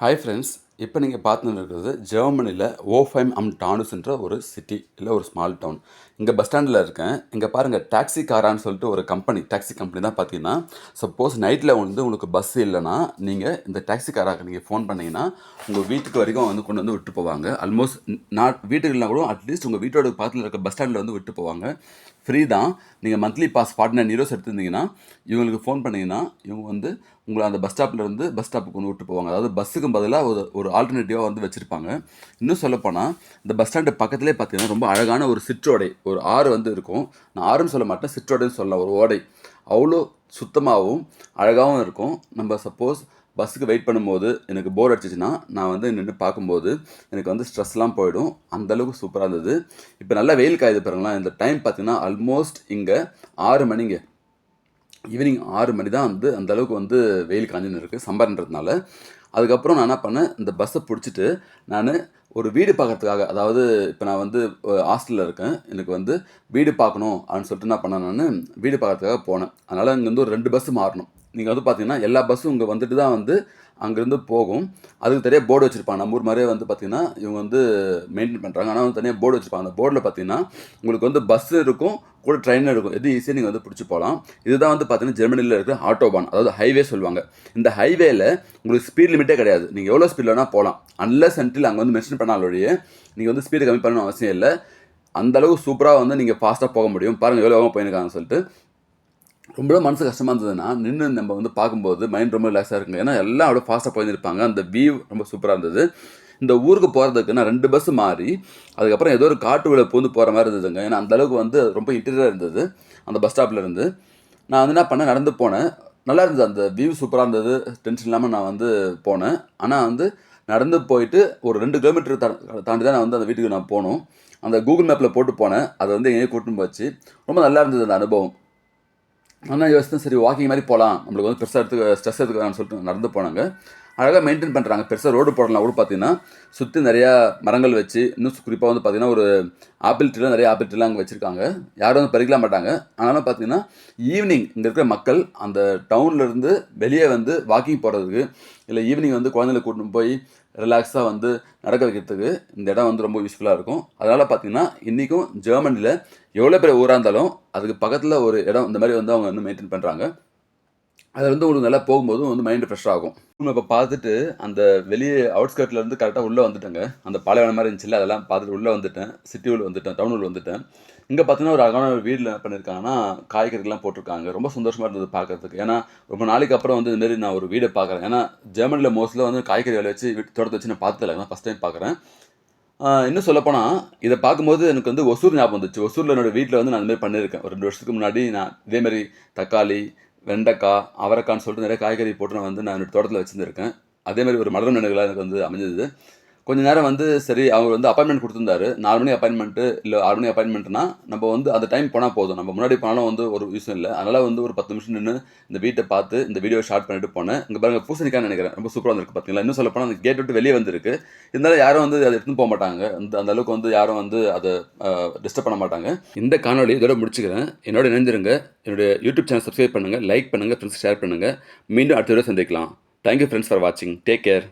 Hi friends இப்போ நீங்கள் பார்த்துன்னு இருக்கிறது ஜெர்மனியில் ஓஃபைம் அம் டானுஸ்ன்ற ஒரு சிட்டி இல்லை ஒரு ஸ்மால் டவுன் இங்கே பஸ் ஸ்டாண்டில் இருக்கேன். இங்கே பாருங்கள் டாக்ஸி காரான்னு சொல்லிட்டு ஒரு கம்பெனி டாக்ஸி கம்பெனி தான் பார்த்தீங்கன்னா சப்போஸ் நைட்டில் வந்து உங்களுக்கு பஸ் இல்லைன்னா நீங்கள் இந்த டாக்ஸி காராக்கு நீங்கள் ஃபோன் பண்ணிங்கன்னா உங்கள் வீட்டுக்கு வரைக்கும் வந்து கொண்டு வந்து விட்டு போவாங்க. ஆல்மோஸ்ட் நான் வீட்டுக்கு இல்லைனா கூட அட்லீஸ்ட் உங்கள் வீட்டோட பக்கத்தில் இருக்க பஸ் ஸ்டாண்டில் வந்து விட்டு போவாங்க. ஃப்ரீ தான். நீங்கள் monthly pass forty nine heroes எடுத்திருந்தீங்கன்னா இவங்களுக்கு ஃபோன் பண்ணிங்கன்னா இவங்க வந்து உங்களை அந்த பஸ் ஸ்டாப்பில் இருந்து பஸ் ஸ்டாப்புக்கு கொண்டு விட்டு போவாங்க. அதாவது பஸ்ஸுக்கு பதிலாக ஒரு ஒரு ஆல்டர்னேட்டிவாக வந்து வச்சுருப்பாங்க. இன்னும் சொல்லப்போனால் இந்த பஸ் ஸ்டாண்டு பக்கத்துலேயே பார்த்தீங்கன்னா ரொம்ப அழகான ஒரு சிற்றோடை ஒரு ஆறு வந்து இருக்கும். நான் ஆறுன்னு சொல்ல மாட்டேன் சிற்றோடைன்னு சொல்லலாம் ஒரு ஓடை. அவ்வளோ சுத்தமாகவும் அழகாகவும் இருக்கும். நம்ம சப்போஸ் பஸ்ஸுக்கு வெயிட் பண்ணும்போது எனக்கு போர் அடிச்சிச்சுன்னா நான் வந்து நின்று பார்க்கும்போது எனக்கு வந்து ஸ்ட்ரெஸ்லாம் போயிடும். அந்தளவுக்கு சூப்பராக இருந்தது. இப்போ நல்லா வெயில் காயுது பாருங்களேன். இந்த டைம் பார்த்தீங்கன்னா ஆல்மோஸ்ட் இங்கே ஆறு மணிங்க. ஈவினிங் ஆறு மணி தான் வந்து அந்த அளவுக்கு வந்து வெயில் காஞ்சின்னு இருக்குது சம்பர்ன்றதுனால. அதுக்கப்புறம் நான் என்ன பண்ணேன் இந்த பஸ்ஸை பிடிச்சிட்டு நான் ஒரு வீடு பார்க்கறதுக்காக அதாவது இப்போ நான் வந்து ஹாஸ்டலில் இருக்கேன் எனக்கு வந்து வீடு பார்க்கணும் அப்படின்னு சொல்லிட்டு என்ன பண்ணேன் நான் வீடு பார்க்கறதுக்காக போனேன். அதனால் இங்கேருந்து ஒரு ரெண்டு பஸ்ஸு மாறணும். நீங்கள் வந்து பார்த்தீங்கன்னா எல்லா பஸ்ஸும் இங்கே வந்துட்டு தான் வந்து அங்கேருந்து போகும். அதுக்கு தனியாக போர்டு வச்சுருப்பாங்க. நம்ம ஊர் மாதிரியே வந்து பார்த்திங்கன்னா இவங்க வந்து மெயின்டைன் பண்ணுறாங்க ஆனால் வந்து தனியாக போர்டு வச்சுருப்பாங்க. அந்த போர்டில் பார்த்தீங்கன்னா உங்களுக்கு வந்து பஸ்ஸு இருக்கும் கூட ட்ரெயின் இருக்கும். எது ஈஸியாக நீங்கள் வந்து பிடிச்சி போகலாம் இதுதான் வந்து பார்த்தீங்கன்னா ஜெர்மனியில் இருக்கிற ஆட்டோபான் அதாவது ஹைவே சொல்லுவாங்க. இந்த ஹைவேல உங்களுக்கு ஸ்பீட் லிமிட்டே கிடையாது. நீங்கள் எவ்வளோ ஸ்பீடில் வேணால் போகலாம் அன்லஸ் சென்ட்ரில் அங்கே வந்து மென்ஷன் பண்ணாலோடைய நீங்கள் வந்து ஸ்பீடு கம்மி பண்ணணும் அவசியம் இல்லை. அந்தளவுக்கு சூப்பராக வந்து நீங்கள் ஃபாஸ்ட்டாக போக முடியும். பாருங்கள் எவ்வளோ வேகமாக போயிருக்காங்கன்னு சொல்லிட்டு. ரொம்ப மனசு கஷ்டமாக இருந்ததுன்னா நின்று நம்ம வந்து பார்க்கும்போது மைண்ட் ரொம்ப ரிலாக்ஸாக இருக்குங்க. ஏன்னா எல்லாம் அவ்வளோ ஃபாஸ்ட்டாக போயிருப்பாங்க அந்த வியூ ரொம்ப சூப்பராக இருந்தது. இந்த ஊருக்கு போகிறதுக்கு நான் ரெண்டு பஸ்ஸு மாறி அதுக்கப்புறம் ஏதோ ஒரு காட்டு விட பூந்து போகிற மாதிரி இருந்ததுங்க. ஏன்னா அந்தளவுக்கு வந்து ரொம்ப இன்டீரியராக இருந்தது அந்த பஸ் ஸ்டாப்பில் இருந்து. நான் வந்து என்ன பண்ணேன் நடந்து போனேன். நல்லா இருந்தது. அந்த வியூ சூப்பராக இருந்தது. டென்ஷன் இல்லாமல் நான் வந்து போனேன். ஆனால் வந்து நடந்து போயிட்டு ஒரு ரெண்டு கிலோமீட்டர் தாண்டி தான் நான் வந்து அந்த வீட்டுக்கு நான் போகணும் அந்த கூகுள் மேப்பில் போட்டு போனேன். அதை வந்து எங்கேயும் கூட்டின்னு போச்சு. ரொம்ப நல்லா இருந்தது அந்த அனுபவம். ஆனால் யோசித்தேன் சரி வாக்கிங் மாதிரி போகலாம் நம்மளுக்கு வந்து பெருசாக எடுத்து ஸ்ட்ரெஸ் எடுத்துக்கலாம்னு சொல்லிட்டு நடந்து போனாங்க. அழகாக மெயின்டைன் பண்ணுறாங்க பெருசாக ரோடு போடலாம் கூட பார்த்தீங்கன்னா சுற்றி நிறையா மரங்கள் வச்சு இன்னும் குறிப்பாக வந்து பார்த்திங்கன்னா ஒரு ஆப்பிள் ட்ரீலாம் நிறைய ஆப்பிள் ட்ரீலாம் அங்கே வச்சுருக்காங்க. யாரும் வந்து பறிக்கலாம் மாட்டாங்க. ஆனாலும் பார்த்தீங்கன்னா ஈவினிங் இங்கே இருக்கிற மக்கள் அந்த டவுன்லேருந்து வெளியே வந்து வாக்கிங் போகிறதுக்கு இல்லை ஈவினிங் வந்து குழந்தைகளை கூட்டின்னு போய் ரிலாக்ஸாக வந்து நடக்க வைக்கிறதுக்கு இந்த இடம் வந்து ரொம்ப யூஸ்ஃபுல்லாக இருக்கும். அதனால் பார்த்தீங்கன்னா இன்றைக்கும் ஜெர்மனியில் எவ்வளோ பேர் ஊராக இருந்தாலும் அதுக்கு பக்கத்தில் ஒரு இடம் இந்த மாதிரி வந்து அவங்க வந்து மெயின்டைன் பண்ணுறாங்க அதில் வந்து உங்களுக்கு நல்லா போகும்போதும் வந்து மைண்டு ஃப்ரெஷ் ஆகும். இப்போ பார்த்துட்டு அந்த வெளியே அவுட்ஸ்கர்ட்ல இருந்து கரெக்டாக உள்ளே வந்துட்டேங்க. அந்த பாலைவனம் மாதிரி இருந்துச்சுல்ல அதெல்லாம் பார்த்துட்டு உள்ளே வந்துட்டேன். சிட்டி உள்ள வந்துட்டேன் டவுன் உள்ள வந்துட்டேன். இங்கே பார்த்தீங்கன்னா ஒரு அழகான ஒரு என்ன பண்ணியிருக்காங்கன்னா காய்கறிகள்லாம் போட்டிருக்காங்க. ரொம்ப சந்தோஷமாக இருந்தது பார்க்கறதுக்கு. ஏன்னா ரொம்ப நாளைக்கு அப்புறம் வந்து இதுமாரி நான் ஒரு வீடை பார்க்குறேன். ஏன்னா ஜெர்மனியில் மோஸ்ட்லியாக வந்து காய்கறி வேலை வச்சு வீட்டு தோட்டத்தை வச்சு நான் பார்த்ததில்ல. நான் ஃபஸ்ட் டைம் பார்க்குறேன். இன்னும் சொல்லப்போனால் இதை பார்க்கும்போது எனக்கு வந்து ஒசூர் ஞாபகம் வந்துச்சு. ஒசூரில் என்னோடய வீட்டில் வந்து நான் அந்த பண்ணியிருக்கேன். ஒரு ரெண்டு வருஷத்துக்கு முன்னாடி நான் இதேமாரி தக்காளி வெண்டைக்காய் அவரைக்கான்னு சொல்லிட்டு நிறைய காய்கறி போட்டு நான் வந்து நான் தோட்டத்தில் வச்சுருந்துருக்கேன். அதே மாதிரி ஒரு மலரும் நினைவுகளாக எனக்கு வந்து அமைஞ்சது. கொஞ்ச நேரம் வந்து சரி அவர் வந்து அப்பாயின்மெண்ட் கொடுத்துருந்தாரு. நாலு மணி அப்பாயின்மெண்ட்டு இல்லை ஆறு மணி அப்பாயின்மெண்ட்னா நம்ம வந்து அந்த டைம் போனால் போதும். நம்ம முன்னாடி போனாலும் வந்து ஒரு விஷயம் இல்லை. அதனால் வந்து ஒரு பத்து நிமிஷம் நின்று இந்த வீட்டை பார்த்து இந்த வீடியோ ஷார்ட் பண்ணிட்டு போனேன். இங்கே பாருங்க பூசணிக்கான்னு நினைக்கிறேன். ரொம்ப சூப்பராக வந்திருக்கு பார்த்தீங்களா இன்னும் சொல்ல போனால் அந்த கேட் விட்டு வெளியே வந்திருக்கு. இருந்தாலும் யாரும் வந்து அதை எடுத்துன்னு போக மாட்டாங்க. அந்த அந்த அளவுக்கு வந்து யாரும் வந்து அதை டிஸ்டர்ப் பண்ண மாட்டாங்க. இந்த காணொலி இதோட முடிச்சுக்கிறேன். என்னோட நினைஞ்சிருங்க என்னுடைய யூடியூப் சேனல் சப்ஸ்கிரைப் பண்ணுங்கள் லைக் பண்ணுங்கள் ஃப்ரெண்ட்ஸ் ஷேர் பண்ணுங்கள் மீண்டும் அடுத்த வீடியோ சந்திக்கலாம். தேங்க்யூ ஃப்ரெண்ட்ஸ் ஃபார் வாட்சிங் டேக் கேர்